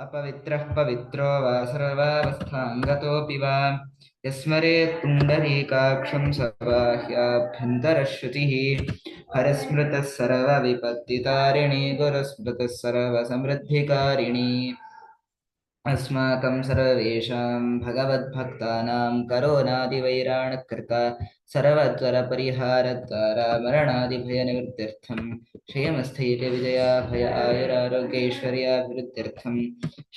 अपवित्रः पवित्रो वा सर्वावस्थाङ्गतोऽपि वा। यस्मरेत् पुण्डरीकाक्षं सबाह्याभ्यन्तरश्रुतिः हरस्मृतः सर्वविपत्तितारिणी गुरुस्मृतः सर्वसमृद्धिकारिणी। अस्माकं सर्वेषां भगवद्भक्तानां करोनादिवैराणकृता सर्वज्वरपरिहारद्वारा मरणादिभयनिवृत्त्यर्थं श्रियमस्थैर्यविजयाभय आयुरारोग्यैश्वर्याभिवृद्ध्यर्थं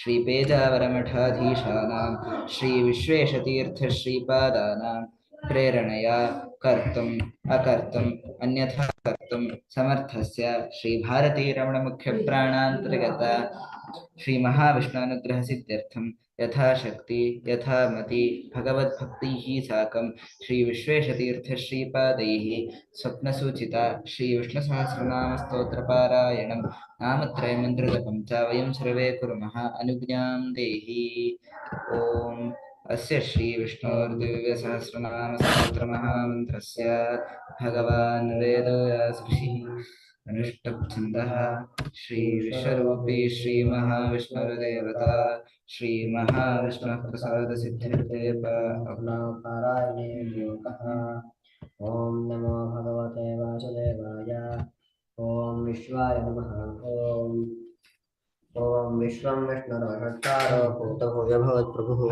श्रीपेजावरमठाधीशानां श्रीविश्वेशतीर्थश्रीपादानां प्रेरणया कर्तुम् अकर्तुम् अन्यथा कर्तुं समर्थस्य श्रीभारतीरमणमुख्यप्राणान्तर्गता श्रीमहाविष्णुनुग्रहसिद्ध्यर्थं यथाशक्ति यथामति भगवद्भक्तैः साकं श्रीविश्वेशतीर्थश्रीपादैः स्वप्नसूचिता श्रीविष्णुसहस्रनामस्तोत्रपारायणं नामत्रयमन्त्रजपं च वयं सर्वे कुर्मः अनुज्ञां देहि। ॐ अस्य श्रीविष्णोर्दिव्यसहस्रनामस्तोत्रमहामन्त्रस्य भगवान् वेदव्यासऋषिः अनुष्टुप्छन्दः श्रीविश्वरूपी श्रीमहाविष्णुर्देवता। श्रीमहाविष्णुः प्रसादसिद्ध्यर्थे पारायणे योगः। ॐ नमो भगवते वासुदेवाय। ॐ विश्वाय नमः। ॐ ॐ विश्वं विष्णुरषट्कारो भूतभूयभवत्प्रभुः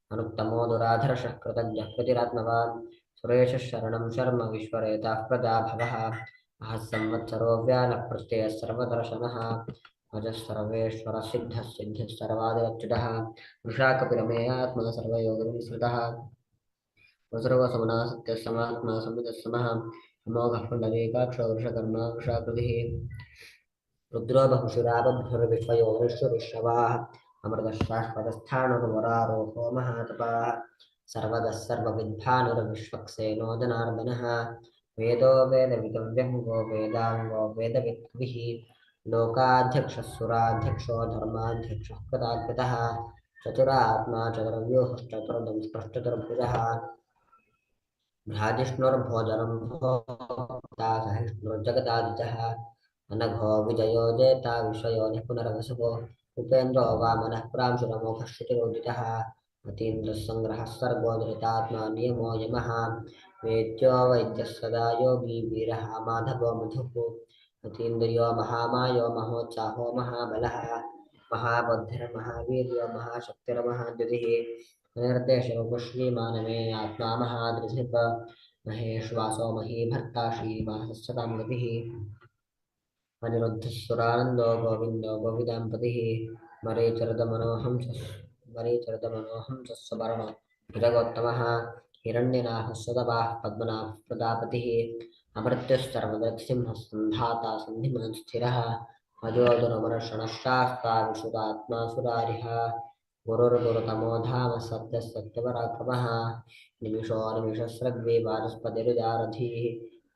अनुत्तमो दुराधर्षः कृतज्ञः प्रतिरात्मवान् सुरेशः शरणं शर्म विश्वरेताः प्रजा भवः। संवत्सरो व्यालः प्रत्ययः सर्वदर्शनः। अजः सर्वेश्वरः सिद्धः सिद्धिः सर्वादिरच्युतः वृषाकपिरमेयात्मा सर्वयोगविनिसृतः वसुर्वसुमना सत्यः समात्मा समितः समः। अमोघः पुण्डरीकाक्षो वृषकर्मा वृषाकृतिः। रुद्रो बहुशुराबद्धुर्विश्वयो विश्वविश्रवाः अमृतशाश्वतस्थाणुर्वरारोहो महातपाः जनार्दनः। वेदो वेदवितव्यङ्गो वेदाङ्गो वेदविद्विः। लोकाध्यक्षः सुराध्यक्षो धर्माध्यक्षः कृताकृतः चतुरात्मा चतुर्व्यूहश्चतुर्दंष्टचतुर्भुजः भ्राजिष्णुर्भोजनं भोक्ता सहिष्णुर्जगदादिजः अनघो विजयो जेता विषयो निपुनरवसुः उपेन्द्रो वामनः प्रांशुरमोघः श्रुतिरोदितः अतीन्द्रः सङ्ग्रहः सर्गो धृतात्मा वेद्यो सदा योगी वीरः माधवो मधुः। अतीन्द्रियो महामायो महोत्साहो महाबलः। महाबुद्धिर्महावीर्यो महाशक्तिर्महाद्युतिः। निर्देशो श्रीमानमे आत्मा महादृधिप महेश्वासो महीभर्ता श्रीवासस्यतां गतिः। अनिरुद्धः सुरानन्दो गोविन्दो गोविदाम्पतिः मरीचरदमनोहंसः मरीचरदमनोहंसः सुवर्ण जगोत्तमः हिरण्यनाभः सुतपाः पद्मनाभः प्रजापतिः अमृत्युस्सर्वदृक्सिंहः सन्धाता सन्धिमान् स्थिरः अजोदुरमर्षणः शास्ता विशुदात्मा सुरारिः गुरुर्गुरुतमो धाम सत्यः सत्यपराक्रमः निमिषो निमिषस्रग्वे वाचस्पतिरुदारथिः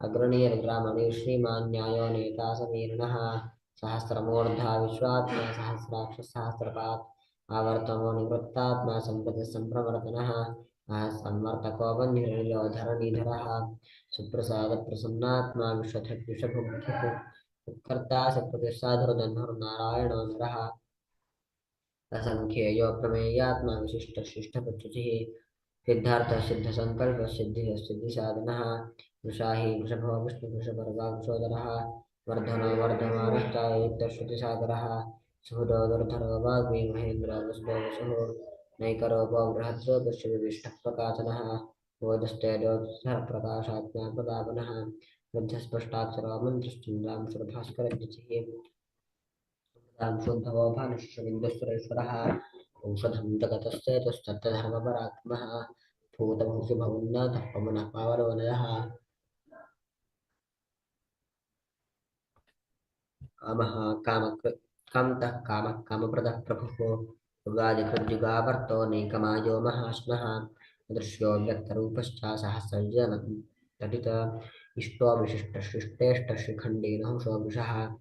अग्रणीर्ग्रामणे श्रीमान् न्यायो नेता समीर्णः सहस्रमूर्धा विश्वात्मा, सहस्राक्ष, सहस्रपात् आवर्तमो निवृत्तात्मा सम्प्रति सम्प्रवर्तनः संवर्तको बन्धिर्यो धरणीधरः, सुप्रसादप्रसन्नात्मा विश्वधृक् विषभुक्तुः उत्कर्ता सत्प्रतिसाधुर्धनुर्नारायणो नरः असङ्ख्येयो प्रमेयात्मा सिद्धसङ्कल्पः सिद्धिः सिद्धिसाधनः वृषाहि वृषभो विष्णुवृषभर्गा वृषोदरः वर्धनो वर्धमानश्चायुक्तश्रुतिसागरः सुहृदो दुर्धरो वाग्मी महेन्द्रो वसुदो वसुः नैकरोपो बोधस्तेजोत्सरप्रकाशात्मा प्रतापनः बुद्धस्पष्टाक्षरो मन्त्रश्चन्द्रांशुरभास्करद्युतिः शुद्धवो भानुष्यविन्दुस्वरेश्वरः औषधं पावनवनयः कामः कामकृ कान्तः कामः, कामप्रदः प्रभुः। युगादिकृद्युगावर्तो नैकमायो महाश्नः दृश्यो व्यक्तरूपश्च सहस्रजनतटित इष्टो विशिष्टशिष्टेष्टशिखण्डेनहुषो वृषः।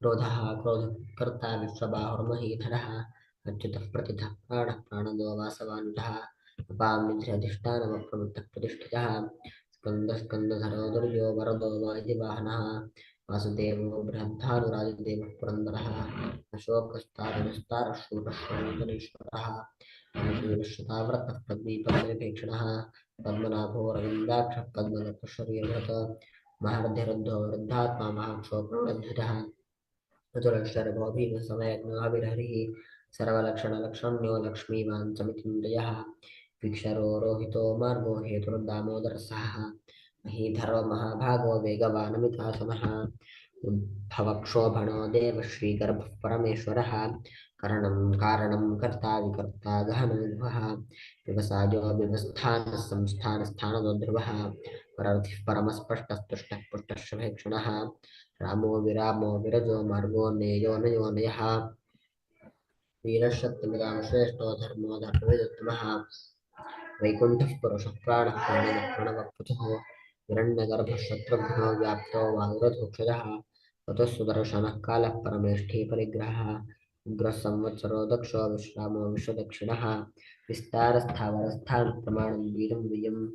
क्रोधः, क्रोधकर्ता विश्वबाहुर्महीधरः अच्युतः प्रतिथः प्राणः प्राणदो वासवानुजः। अपां निधिरधिष्ठानमप्रवृत्तः प्रतिष्ठितः। स्कन्दः दुर्यो वरदो वाजिवाहनः वासुदेवो बृहद्धानुराजदेवः पुरन्दरः अशोकस्तारस्तारशूरश्रवणेश्वरः श्रीविश्वताव्रतः पद्मीपद्मनिपेक्षणः पद्मनाभो रविन्दाक्षः पद्मगतशरीरभृत महर्धिरुद्धो वृद्धात्मा महाक्षोभ्रध्वजः चतुरक्षरभो भीमसमयज्ञाभिरहरिः सर्वलक्षणलक्षण्यो लक्ष्मीवान् समितिन्द्रियः वीक्षरो रोहितो मार्गो हेतुर्दामोदरसः महीधरो महाभागो वेगवानमितासनः उद्भवक्षोभणो देव श्रीगर्भः परमेश्वरः। करणं कारणं कर्ता विकर्ता गहननिर्भः व्यवसायो व्यवस्थानः संस्थानस्थानदो ध्रुवः। परर्थिः पुष्टः शुभेक्षणः। रामो विरामो विरजो मार्गो नेयो नयो नयः। वीरशक्तिमिदां श्रेष्ठो धर्मो धर्मविदुत्तमः। वैकुण्ठः पुरुषः प्राणः प्राणिनः प्रणवपुतुः हिरण्यगर्भः शत्रुघ्नो व्याप्तो कालः परमेष्ठी परिग्रहः। उग्रः संवत्सरो दक्षो विश्रामो विश्वदक्षिणः। विस्तारस्थावरस्थानः प्रमाणं वीरं वियम्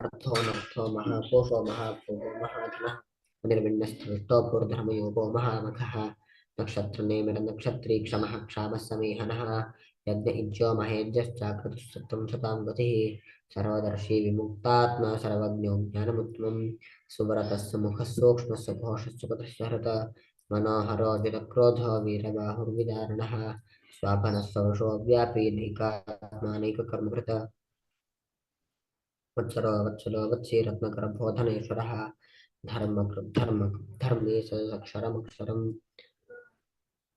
अर्थो नर्थो महाकोशो महाभोगो महाधनः। निर्विण्णस्थविष्टो भूर्धर्मयोगो महामखः। नक्षत्रनेमिरनक्षत्री क्षमः क्षामः समीहनः। यज्ञ इज्यो महेज्यश्चाकृतः गतिः सर्वदर्शी विमुक्तात्मा सर्वज्ञो ज्ञानमुत्तमं सुव्रतः सुमुखः सूक्ष्मः सुघोषस्य पतस्य हृत मनोहरो जितक्रोधो वीरबाहुर्विदारणः स्वापनः व्यापी नैकात्मानैककर्मकृत। वत्सरो वत्सलो वत्सी रत्नकरबोधनेश्वरः धर्म धर्म धर्मे सक्षरमक्षरम्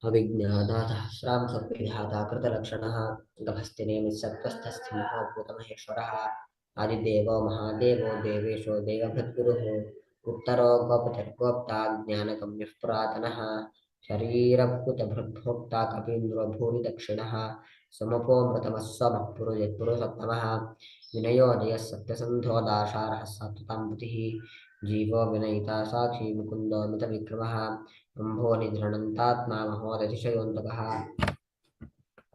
अविज्ञादातः सर्वविधाता कृतलक्षणः गभस्तिनेमिसत्त्वस्थस्थिनः भूतमहेश्वरः, आदिदेवो महादेवो देवेशो देवभृद्गुरुः उत्तरो गोपतिर्गोप्ता ज्ञानगम्यः पुरातनः, शरीरभूतभृद्भोक्ता कपीन्द्रो भूरि दक्षिणः सत्यसन्धो दाशारः जीवो विनयिता साक्षी मुकुन्दो मितविक्रमः अम्भो निधृणन्तात्मा महोदतिशयोऽन्तकः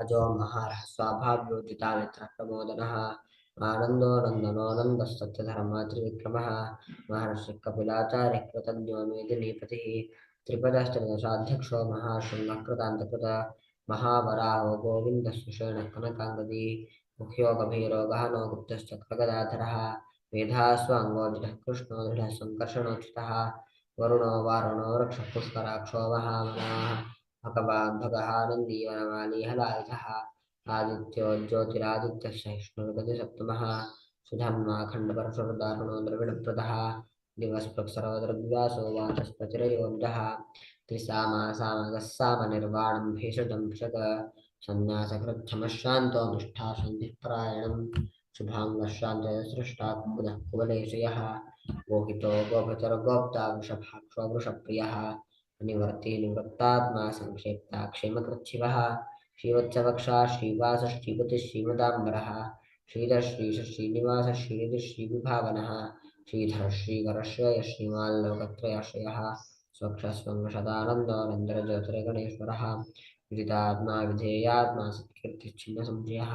अजो महारः स्वाभाव्योचितामित्रः प्रमोदनः आनन्दो नन्दनोऽनन्दः सत्यधर्मा त्रिविक्रमः। महर्षिः कपिलाचार्यः कृतज्ञो मेदिनीपतिः त्रिपदश्चदशाध्यक्षो महाशृङ्गः कृतान्तकृत महावराहो मुख्यो गभीरो गहनो मेधास्वाङ्गोजितः कृष्णो वरुणो वारुणो वृक्षः पुष्कराक्षो महामनाः भगवान् भगः नन्दीवनमाली हलायुधः आदित्यो ज्योतिरादित्यः सहिष्णुर्गतिसप्तमः सुधन्वा खण्डपरशुर्दारुणो द्रविणप्रदः दिवस्पृक्सरोदरद्व्यासो वाचस्पतिरयोनिजः त्रिसामा सामगः सामनिर्वाणं भेषजं भिषग सन्न्यासकृच्छमशान्तो निष्ठा सन्धिः परायणं शुभाङ्गशान्तः सृष्टा कुमुदः कुवलेशयः मोहितो वृषभाक्षो वृषप्रियः निवर्ति श्रीधर श्रीधर श्रीकरश्रय श्रीमाल्लोकत्रयाश्रयः विदितात्मा विधेयात्मा सत्कीर्तिच्छिन्नसंशयः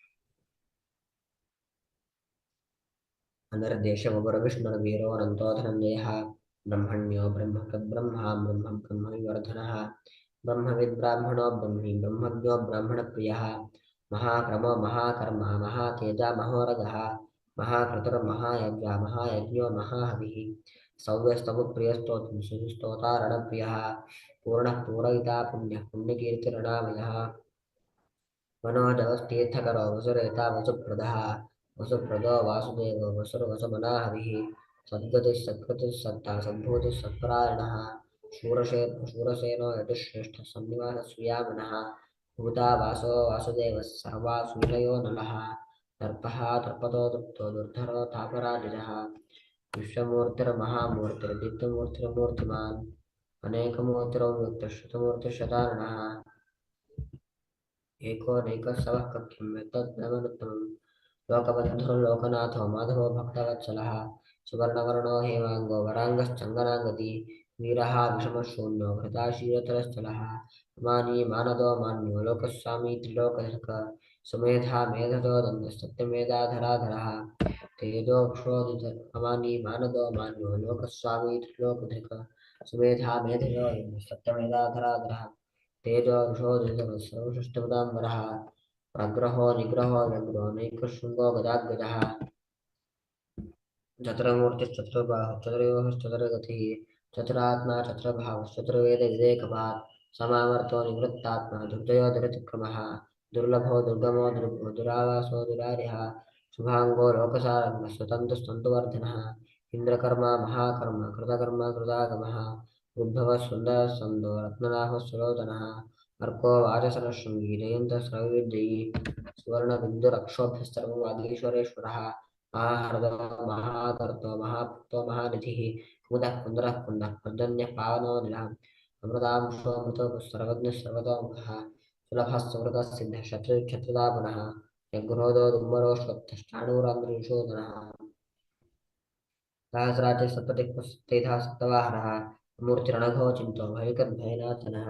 अनर्देशमुपरविष्णुर्वीरो धनञ्जयः ब्रह्मण्यो ब्रह्मकृद्ब्रह्मा, ब्रह्मं ब्रह्मविवर्धनः ब्रह्मविद्ब्राह्मणो ब्रह्मी ब्रह्मज्ञो ब्राह्मणप्रियः। महाक्रमो महाकर्मा, महातेजा महोरगः महाक्रतुर्महायज्ञा महायज्ञो महाहविः। सौव्यस्तवप्रियस्तोत्रं सुस्तोतारणप्रियः पूर्णः पूरयिता पुण्यः पुण्यकीर्तिरणामयः। मनोजवस्तीर्थकरो वसुरेता वसुप्रदः। वसुप्रदो वासुदेवो वसुर्वसुमनाहविः सद्गतिः सत्कृतिः सत्ता सद्भूतिः सत्परायणः। शूरशे शूरसेनो यतिश्रेष्ठः सन्निवासस्वीयामनः भूता वासो वासुदेवः सर्वासुविनयो नलः दर्पः दर्पतो दृप्तो दुर्धरो तापराजः विश्वमूर्तिर्महामूर्तिर्दीप्तमूर्तिर्मूर्तिमान् अनेकमूर्तिरव्यक्तश्रुतमूर्तिशतारणः एको नैकस्तवः कथ्यं यत्तद्ब्रह्मनुत्तमम् लोकबन्धुर्लोकनाथो माधवो भक्तवत्सलः सुवर्णवर्णो हेमाङ्गो वराङ्गश्चङ्गनाङ्गति वीरः विषमशून्यो घृताशीलतरस्थलः मानी मानदो मान्यो लोकस्वामी त्रिलोकधृक सुमेधा मेधतो दन्तः सत्यमेधाधराधरः तेजो क्षोधित अमानी मानदो मान्यो लोकस्वामी त्रिलोकधृक सुमेधा मेधयो सत्यमेधाधराधरः तेजो ऋषोधितः सर्वसृष्टपदाम्बरः प्रग्रहो निग्रहो व्यग्रो नैकशृङ्गो गदाग्गजः चतुरमूर्तिश्चतुर्बाहुः चतुर्योश्चतुर्गतिः चतुरात्मा चतुर्भावश्चतुर्वेदविवेकभात् समावर्तो निवृत्तात्मा दुर्जयो दुरतिक्रमः। दुर्लभो दुर्गमो दुर्गो दुरावासो दुरार्यः। शुभाङ्गो लोकसारङ्गः स्वतन्तुस्तन्तुवर्धनः इन्द्रकर्मा महाकर्म कृतकर्म कृतागमः। उद्भवः सुन्दरः सन्दो रत्ननाभः सुलोचनः अर्को वाचसरशृङ्गी जयन्तः स्रविर्जयी सुवर्णबिन्दुरक्षोभ्यः सर्ववादीश्वरेश्वरः महाहृदो महाकर्तो महाभक्तो महानिधिः कुमुदः कुन्दरः कुन्दः पर्जन्यः पावनो निलः अमृतांशो मृतो सर्वज्ञः सर्वतोमुखः सुलभः सुमृतः सिद्धः शत्रुक्षत्रुदा पुनः यज्ञोदो दुम्बरोष्वत्तश्चाणूरान्द्रिंशोदनः सहस्राचे सप्ततिः सप्तवाहनः मूर्तिरणघो चिन्तो भयकद्भयनाथनः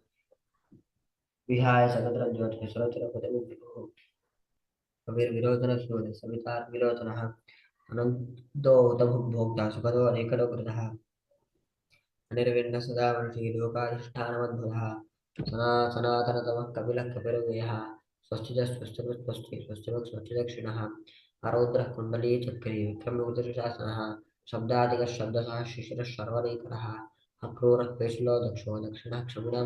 विहाय सकद्रज्योतिः सुरतिरपदमुभिः कविर्विरोचनशूरः सवितार्विरोचनः अनन्तो उतभुग्भोक्ता सुखदो अनेकदो कृतः अनिर्विण्ण सदा वंशी लोकाधिष्ठानमद्भुतः। सना सनातनतमः कपिलः कपिलव्ययः स्वस्तिजः स्वस्तिस्वस्ति स्वस्तिभक् स्वस्तिदक्षिणः आरौद्रः कुण्डलीचक्री विक्रमयुगशासनः शब्दादिकः शब्दसः शिशिरः शर्वरीकरः अक्रूरः पेशलो दक्षो दक्षिणः क्षमिणां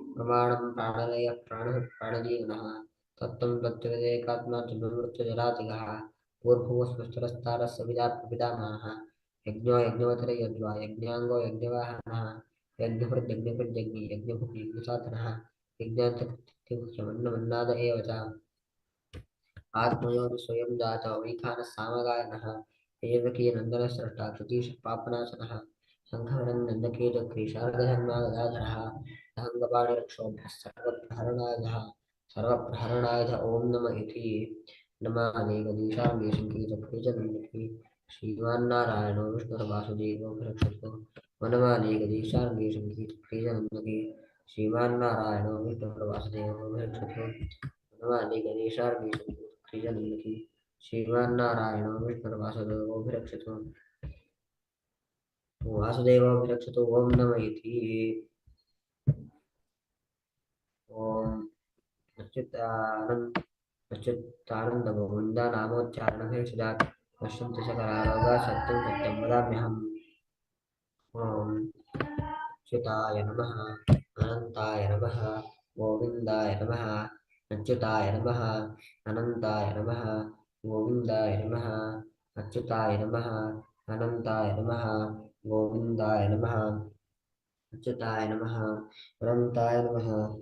प्रमाणं प्राणलयः प्राणः प्राणजीवनः। तत्त्वं पूर्भुवः स्वस्तरस्तारः सविदात्मपितामहः यज्ञो यज्ञवतरयज्वा यज्ञाङ्गो यज्ञवाहनः। यज्ञभृद्यज्ञभृद्यज्ञी यज्ञभुक् यज्ञसाधनः एव च। आत्मयो स्वयं जातो वैखानः सर्वप्रहरणायुध ॐ नम। इति श्रीमान्नारायणो, विष्णुर्वासुदेवो रक्षतो वनमानेकदीशाङ्गीशङ्कीचक्रीचनन्दकी श्रीमान्नारायणो, विष्णुर्वासुदेवो रक्षतो वनमानेकदीशाङ्गीशङ्कीचक्रीचनन्दकी श्रीमान्नारायणो विष्णुर्वासुदेवोभिरक्षतो वासुदेवोभिरक्षतो ॐ नम इति ॐ नश्चित्तानन्द नश्चित्तानन्दगोविन्दानामोच्चारणभेषजात् पश्यन्ति सकलारोगा सत्यं सत्यं वदाम्यहम् ॐ अच्युताय नमः, अनन्ताय नमः, गोविन्दाय नमः, अच्युताय नमः, अनन्ताय नमः, गोविन्दाय नमः, अच्युताय नमः, अनन्ताय नमः, गोविन्दाय नमः, अच्युताय नमः, अनन्ताय नमः।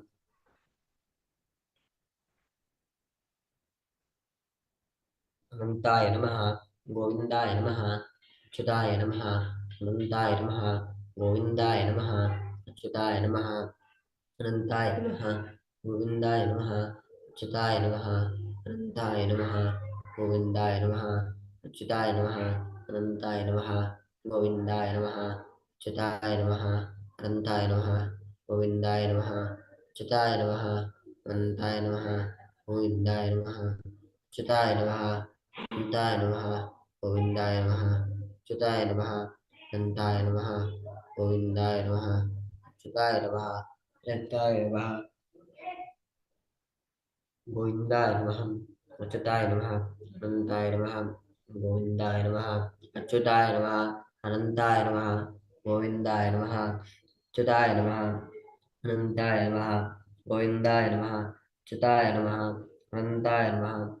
अनन्ताय नमः गोविन्दाय नमः अच्युताय नमः अनन्ताय नमः गोविन्दाय नमः अच्युताय नमः अनन्ताय नमः गोविन्दाय नमः अच्युताय नमः अनन्ताय नमः गोविन्दाय नमः अच्युताय नमः अनन्ताय नमः गोविन्दाय नमः अच्युताय नमः अनन्ताय नमः गोविन्दाय नमः अच्युताय नमः अनन्ताय नमः गोविन्दाय नमः अच्युताय नमः Hintaya Namaha, Govindaya Namaha, Chutaya Namaha, Nantaya Namaha, Govindaya Namaha, Chutaya Namaha, Nantaya Namaha, Govindaya Namaha, Chutaya Namaha, Nantaya Namaha, Govindaya Namaha, Chutaya Namaha, Anantaya Namaha, Govindaya Namaha, Chutaya Namaha, Anantaya Namaha, Govindaya Namaha, Chutaya Namaha, Anantaya Namaha,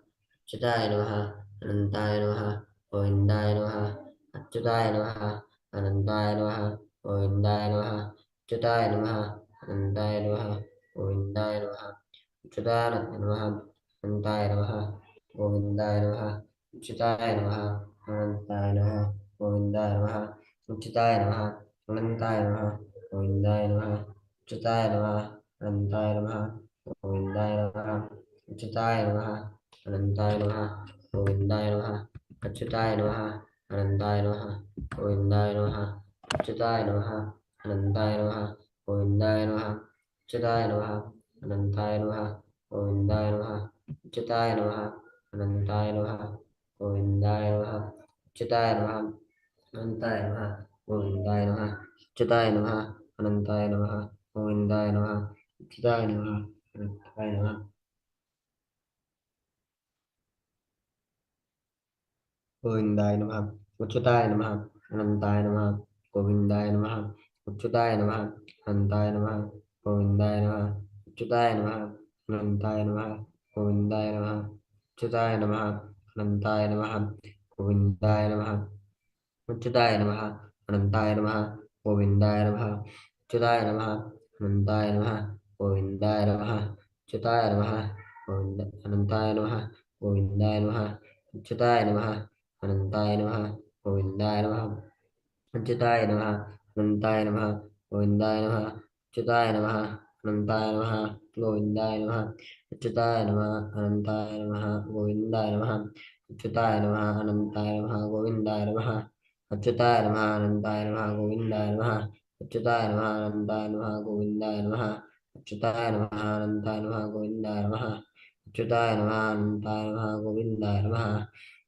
ชุดได้นะฮะอนันตายนะฮะโอหินได้นะฮะจุดได้นะฮะอนันตายนะฮะโอหินได้นะฮะจุดได้นะฮะอนันตายนะฮะโอหินได้นะฮะจุดได้นะฮะอนันตายนะฮะโอหินได้นะฮะจุดได้นะฮะอนันตายนะฮะโอหินได้นะฮะจุดได้นะฮะอนันตายนะฮะโอหินได้นะฮะจุดได้นะฮะอนันตายนะฮะโอหินได้นฮะจุดได้นฮะ अनन्ताय नमः गोविन्दाय नमः अच्युताय नमः अनन्ताय नमः गोविन्दाय नमः अच्युताय नमः अनन्ताय नमः गोविन्दाय नमः अच्युताय नमः अनन्ताय नमः गोविन्दाय नमः अच्युताय नमः अनन्ताय नमः गोविन्दाय नमः अच्युताय नमः अनन्ताय नमः गोविन्दाय नमः अच्युताय नमः अनन्ताय नमः गोविन्दाय नमः अच्युताय नमः अनन्ताय नमः गोविंदाय नम। उच्युताय नम। अनंताय नम। गोविंदाय नम। उच्युताय नम। अनंताय नम। गोविंदाय नम। उच्युताय नम। अनंताय नम। गोविंदाय नम। उच्युताय नम। अनंताय नम। गोविंदाय नम। उच्युताय नम। अनंताय नम। गोविंदाय नम। उच्युताय नम। अनंताय नम। गोविंदाय नम। उच्युताय नम। गोविंद अनंताय नम। गोविंदाय नम। उच्युताय नम। अनन्ताय नमः गोविन्दाय नमः, अच्युताय नमः, अनन्ताय नमः गोविन्दाय नमः, अच्युताय नमः, अनन्ताय नमः गोविन्दाय नमः, अच्युताय नमः, अनन्ताय नमः गोविन्दाय नमः, अच्युताय नमः, अनन्ताय नमः गोविन्दाय नमः, अच्युताय नमः, अनन्ताय नमः गोविन्दाय नमः, अच्युताय नमः, अनन्ताय नमः गोविन्दाय नमः, अच्युताय नमः, अनन्ताय नमः गोविन्दाय नमः, अच्युताय नमः, अनन्ताय नमः गोविन्दाय नमः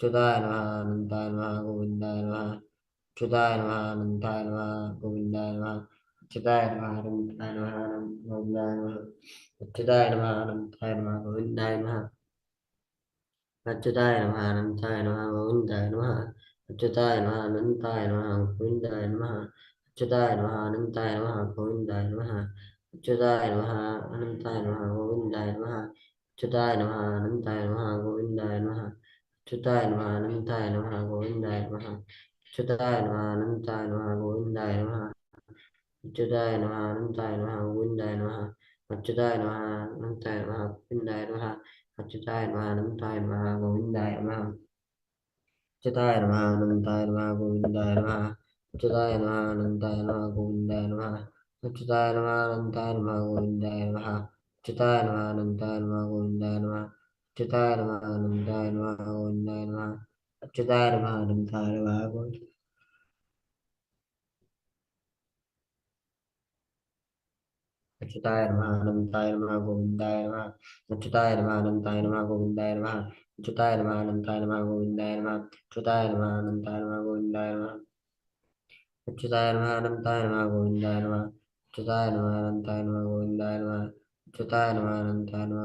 Chutaya Namaha Anantaya Namaha Govindaya Namaha Chutaya Namaha Anantaya Namaha Govindaya Namaha Chutaya Namaha Anantaya Namaha Govindaya Namaha Chutaya Namaha Anantaya Namaha Govindaya Namaha Achyutaya Namaha Anantaya Namaha Govindaya Namaha Achyutaya Namaha Anantaya Namaha Govindaya Namaha Achyutaya Namaha Anantaya Namaha Govindaya Namaha Achyutaya Namaha Anantaya Namaha Govindaya Namaha Achyutaya Namaha Anantaya Namaha Govindaya Namaha ชุดใต้นมหานันใต้นมหาโกวินได้นมหาชุดใต้นมหานันใต้นมหาโกวินได้นมหาชุดใต้นมหานันใต้นมหาโกวินได้นมหาัจจุได้มหาน้ำใจมหาวินได้มหาปัจจุได้มหาน้ำใจมหาโกวินได้มหาชุดจุได้มหาน้ำใจมหาโกวินได้มหาชุดจุได้มหาน้ำใจมหาโกวินได้มหาชุดจุได้มหาน้ำใจมหาโกวินได้มหาชุดจุได้มหาน้ำใจมหาโกวินได้มหา अच्युतार्वाणं धार्वागों धार्वाः अच्युतार्वाणं धार्वागों अच्युतायर्मानं तायर्मा गोविन्दायर्मा अच्युतायर्मानं तायर्मा गोविन्दायर्मा अच्युतायर्मानं तायर्मा गोविन्दायर्मा अच्युतायर्मानं तायर्मा गोविन्दायर्मा अच्युतायर्मानं तायर्मा गोविन्दायर्मा अच्युतायर्मानं तायर्मा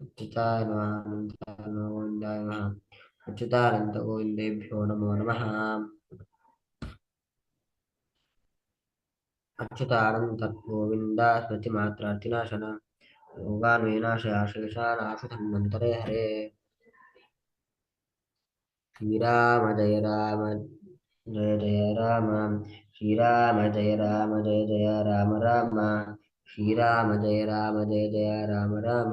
अच्युतानन्तगोविन्देभ्यो नमो नमः अच्युतानन्तगोविन्द स्मृतिमात्रार्थिनाशन योगान्वेनाशयाशेषानाशु धन्वन्तरे हरे श्रीराम जय राम जय जय राम श्रीराम जय राम जय जय राम राम श्रीराम जय राम जय जय राम राम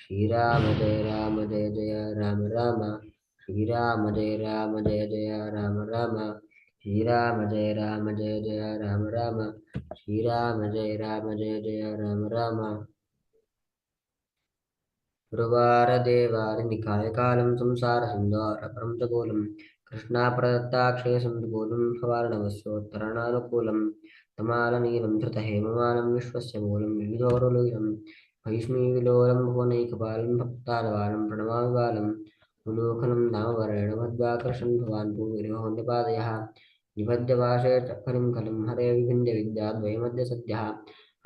శ్రీరామ జయ రామ జయ జయ రామ రామ. శ్రీరామ జయ రామ జయ జయ రామ రామ. శ్రీరామ జయ రామ జయ జయ రామ రామ. శ్రీరామ జయ రామ జయ జయ రామ రామ. గురువార దేవారి నికాయకాలం సంసార సందార పరంతకూలం కృష్ణాప్రదత్తాక్షయ సంతకూలం భవార్ణవస్యోత్తరణానుకూలం తమాల నీలం ధృత హేమమానం విశ్వస్య మూలం వివిధోరులం महिष्मीलोलं भुवनैकपालं भक्तारवालं प्रणमामि बालम् उलोकनं नामवरेण मद्वाकर्षन् भवान् पूर्वनिपादयः निबद्धभाषैर्चक्करिं खलुं हरे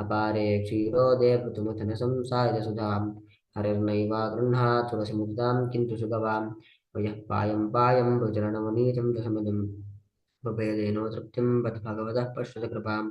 अपारे हरिर्नैवा गृह्णा तुलसीमुदां किन्तु सुगवां वयः पायं पायं रुचरणमनीचं दशमदं बभेदेनो तृप्तिं पश्यत कृपाम्।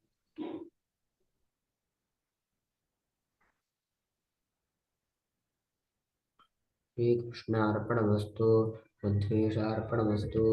ಶ್ರೀಕೃಷ್ಣಾರ್ಪಣಮಸ್ತು ಮಧ್ವೇಶಾರ್ಪಣಮಸ್ತು